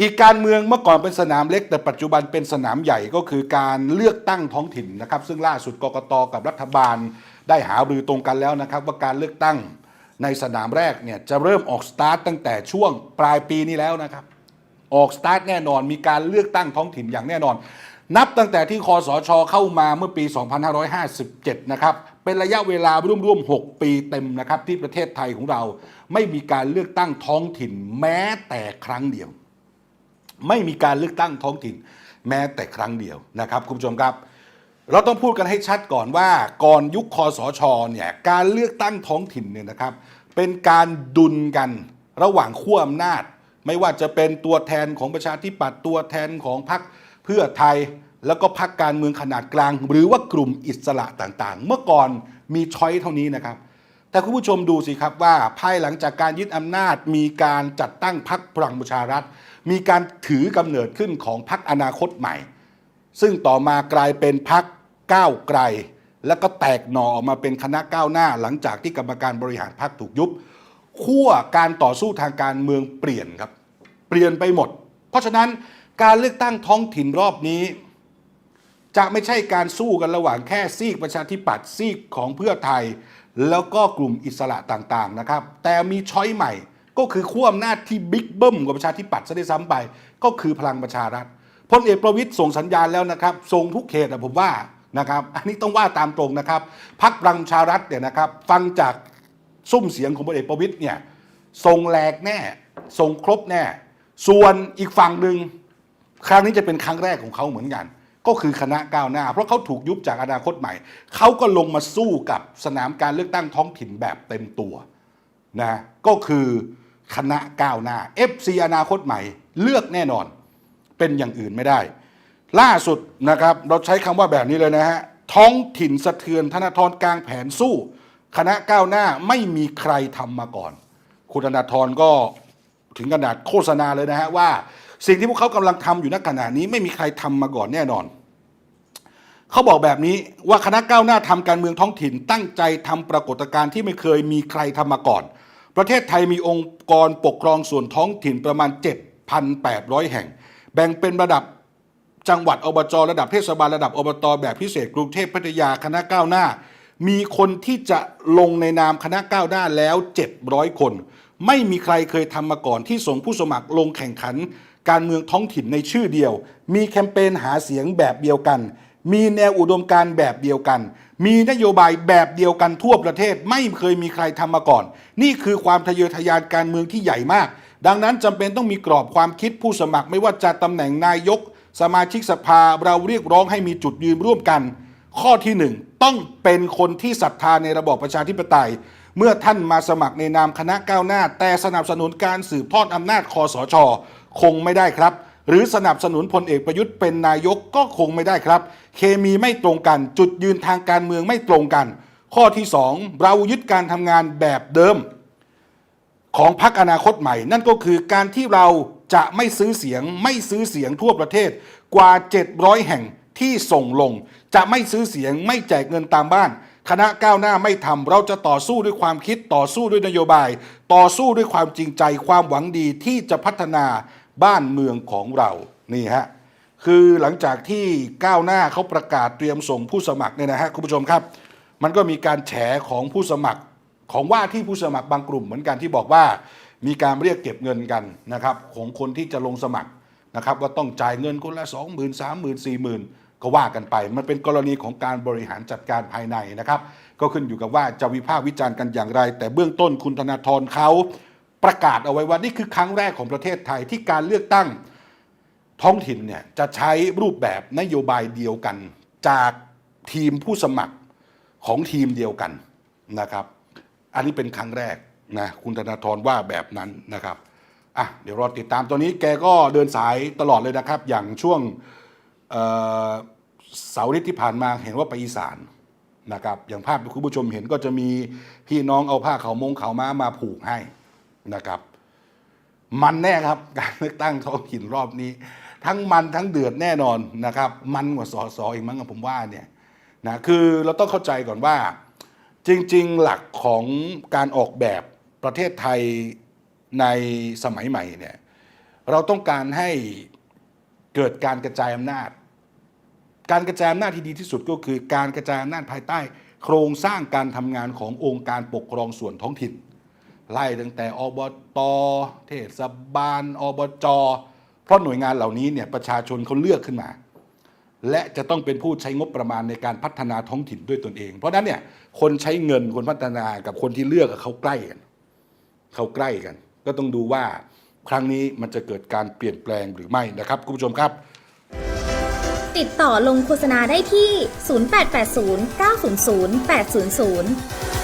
อีกการเมืองเมื่อก่อนเป็นสนามเล็ก แต่ปัจจุบันเป็นสนามใหญ่ก็คือการเลือกตั้งท้องถิ่นนะครับ ซึ่งล่าสุดกกตกับรัฐบาลได้หารือตรงกันแล้วนะครับ ว่าการเลือกตั้งในสนามแรกเนี่ยจะเริ่มออกสตาร์ทตั้งแต่ช่วงปลายปีนี้แล้วนะครับ ออกสตาร์ทแน่นอนมีการเลือกตั้งท้องถิ่นอย่างแน่นอน นับตั้งแต่ที่คอสชเข้ามาเมื่อปี 2557 นะครับเป็นระยะเวลาร่วมๆ 6 ปีเต็มนะครับที่ประเทศไทยของเราไม่มีการเลือกตั้งท้องถิ่นแม้แต่ครั้งเดียว ไม่มีการเลือกตั้งท้องถิ่นแม้แต่ครั้งเดียวนะครับคุณผู้ชมครับ เราต้องพูดกันให้ชัดก่อนว่าก่อนยุคคอสชเนี่ยการเลือกตั้งท้องถิ่นเนี่ยนะครับ เป็นการดุลกันระหว่างขั้วอำนาจ ไม่ว่าจะเป็นตัวแทนของประชาธิปัตย์ตัวแทนของพรรคเพื่อไทยแล้วก็พรรคการเมืองขนาดกลาง หรือว่ากลุ่มอิสระต่างๆ เมื่อก่อนมีช้อยเท่านี้นะครับ แต่คุณผู้ชมดูสิครับว่าภายหลังจากการยึดอำนาจมีการจัดตั้งพรรคพลังประชารัฐ มีการถือกำเนิดขึ้นของพรรคอนาคตใหม่ ซึ่งต่อมากลายเป็นพรรคก้าวไกล แล้วก็แตกหน่อออกมาเป็นคณะก้าวหน้าหลังจากที่กรรมการบริหารพรรคถูกยุบขั้วการต่อสู้ทางการเมืองเปลี่ยนครับ เปลี่ยนไปหมด เพราะฉะนั้นการเลือกตั้งท้องถิ่นรอบนี้ จะไม่ใช่การสู้กันระหว่างแค่ซีกประชาธิปัตย์ซีกของเพื่อไทย แล้วก็กลุ่มอิสระต่างๆนะครับ แต่มีช้อยใหม่ ก็คือขั้วอำนาจที่บิ๊กเบิ้มกว่าประชาธิปัตย์ซะด้วยซ้ำไป ก็คือพลังประชารัฐพลเอกประวิตยส่งสัญญาณแล้วนะครับส่งทุกเขตอะผมว่านะครับ อันนี้ต้องว่าตามตรงนะครับพักพลังประชารัฐเนี่ยนะครับ ฟังจากซุ้มเสียงของพลเอกประวิตยเนี่ยส่งแหลกแน่ส่งครบแน่ ส่วนอีกฝั่งหนึ่งครั้งนี้จะเป็นครั้งแรกของเขาเหมือนกัน ก็คือคณะก้าวหน้า เพราะเขาถูกยุบจากอนาคตใหม่ เขาก็ลงมาสู้กับสนามการเลือกตั้งท้องถิ่นแบบเต็มตัวนะก็คือ คณะก้าวหน้า FC อนาคตใหม่ เลือกแน่นอน เป็นอย่างอื่นไม่ได้ ล่าสุดนะครับเราใช้คำว่าแบบนี้เลยนะฮะท้องถิ่นสะเทือนธนาธรกลางแผนสู้ คณะก้าวหน้าไม่มีใครทำมาก่อน คุณธนาธรก็ถึงขนาดโฆษณาเลยนะฮะว่า สิ่งที่พวกเขากำลังทำอยู่ณขณะนี้ไม่มีใครทำมาก่อนแน่นอนเขาบอกแบบนี้ว่าคณะก้าวหน้าทำการเมืองท้องถิ่นตั้งใจทำปรากฏการณ์ที่ไม่เคยมีใครทำมาก่อน ประเทศไทยมีองค์กรปกครองส่วนท้องถิ่นประมาณ 7,800 แห่ง แบ่งเป็นระดับจังหวัดอบจระดับเทศบาลระดับอบตแบบพิเศษกรุงเทพพัทยาคณะก้าวหน้า มีคนที่จะลงในนามคณะก้าวหน้าแล้ว 700 คน ไม่มีใครเคยทำมาก่อนที่ส่งผู้สมัครลงแข่งขัน การเมืองท้องถิ่นในชื่อเดียว มีแคมเปญหาเสียงแบบเดียวกัน มีแนวอุดมการแบบเดียวกัน มีนโยบายแบบเดียวกันทั่วประเทศไม่เคยมีใครทำมาก่อน นี่คือความทะเยอทะยานการเมืองที่ใหญ่มาก ดังนั้นจำเป็นต้องมีกรอบความคิดผู้สมัครไม่ว่าจะตำแหน่งนายก สมาชิกสภาเราเรียกร้องให้มีจุดยืนร่วมกัน ข้อที่หนึ่งต้องเป็นคนที่ศรัทธาในระบอบประชาธิปไตย เมื่อท่านมาสมัครในนามคณะก้าวหน้า แต่สนับสนุนการสืบทอดอำนาจคอสช คงไม่ได้ครับ หรือสนับสนุนพลเอกประยุทธ์เป็นนายกก็คงไม่ได้ครับ เคมีไม่ตรงกัน จุดยืนทางการเมืองไม่ตรงกัน ข้อที่สองเรายึดการทำงานแบบเดิม ของพรรคอนาคตใหม่ นั่นก็คือการที่เราจะไม่ซื้อเสียงไม่ซื้อเสียงทั่วประเทศกว่า 700 แห่งที่ส่งลง จะไม่ซื้อเสียงไม่แจกเงินตามบ้าน คณะก้าวหน้าไม่ทำเราจะต่อสู้ด้วยความคิดต่อสู้ด้วยนโยบาย ต่อสู้ด้วยความจริงใจความหวังดีที่จะพัฒนา บ้านเมืองของเรานี่ฮะคือหลังจากที่ก้าวหน้าเขาประกาศเตรียมส่งผู้สมัครเนี่ยนะฮะคุณผู้ชมครับ มันก็มีการแฉของผู้สมัครของว่าที่ผู้สมัครบางกลุ่มเหมือนกันที่บอกว่า มีการเรียกเก็บเงินกันนะครับของคนที่จะลงสมัครนะครับว่าต้องจ่ายเงินคนละ 2 0 0 0 0 3 0 0 0 0 4 0 0 0 0ก็ว่ากันไป มันเป็นกรณีของการบริหารจัดการภายในนะครับ ก็ขึ้นอยู่กับว่าจะวิพากษ์วิจารณ์กันอย่างไร แต่เบื้องต้นคุณธนาธรเขา ประกาศเอาไว้ว่านี่คือครั้งแรกของประเทศไทยที่การเลือกตั้งท้องถิ่นเนี่ยจะใช้รูปแบบนโยบายเดียวกัน จากทีมผู้สมัครของทีมเดียวกันนะครับ อันนี้เป็นครั้งแรกนะคุณธนาธรว่าแบบนั้นนะครับอะเดี๋ยวรอติดตามตัวนี้แกก็เดินสายตลอดเลยนะครับ อย่างช่วงเสาร์อาทิตย์ที่ผ่านมาเห็นว่าไปอีสานนะครับ อย่างภาพที่คุณผู้ชมเห็นก็จะมีพี่น้องเอาผ้าเขามงขาม้ามาผูกให้ นะครับ มันแน่ครับ การเลือกตั้งท้องถิ่นรอบนี้ ทั้งมันทั้งเดือดแน่นอนนะครับ มันกว่าสอสอเอีกมั้งผมว่าเนี่ยนะคือเราต้องเข้าใจก่อนว่า จริง ๆ หลักของการออกแบบประเทศไทยในสมัยใหม่เนี่ยเราต้องการให้เกิดการกระจายอำนาจ การกระจายอำนาจที่ดีที่สุดก็คือการกระจายอำนาจภายใต้ โครงสร้างการทำงานขององค์การปกครองส่วนท้องถิ่น ไล่ตั้งแต่อบตเทศบาลอบจเพราะหน่วยงานเหล่านี้เนี่ยประชาชนเขาเลือกขึ้นมา และจะต้องเป็นผู้ใช้งบประมาณในการพัฒนาท้องถิ่นด้วยตนเอง เพราะนั้นเนี่ยคนใช้เงินคนพัฒนากับคนที่เลือกเขาใกล้กันเขาใกล้กัน ก็ต้องดูว่าครั้งนี้มันจะเกิดการเปลี่ยนแปลงหรือไม่นะครับคุณผู้ชมครับ ติดต่อลงโฆษณาได้ที่ 0880 900 800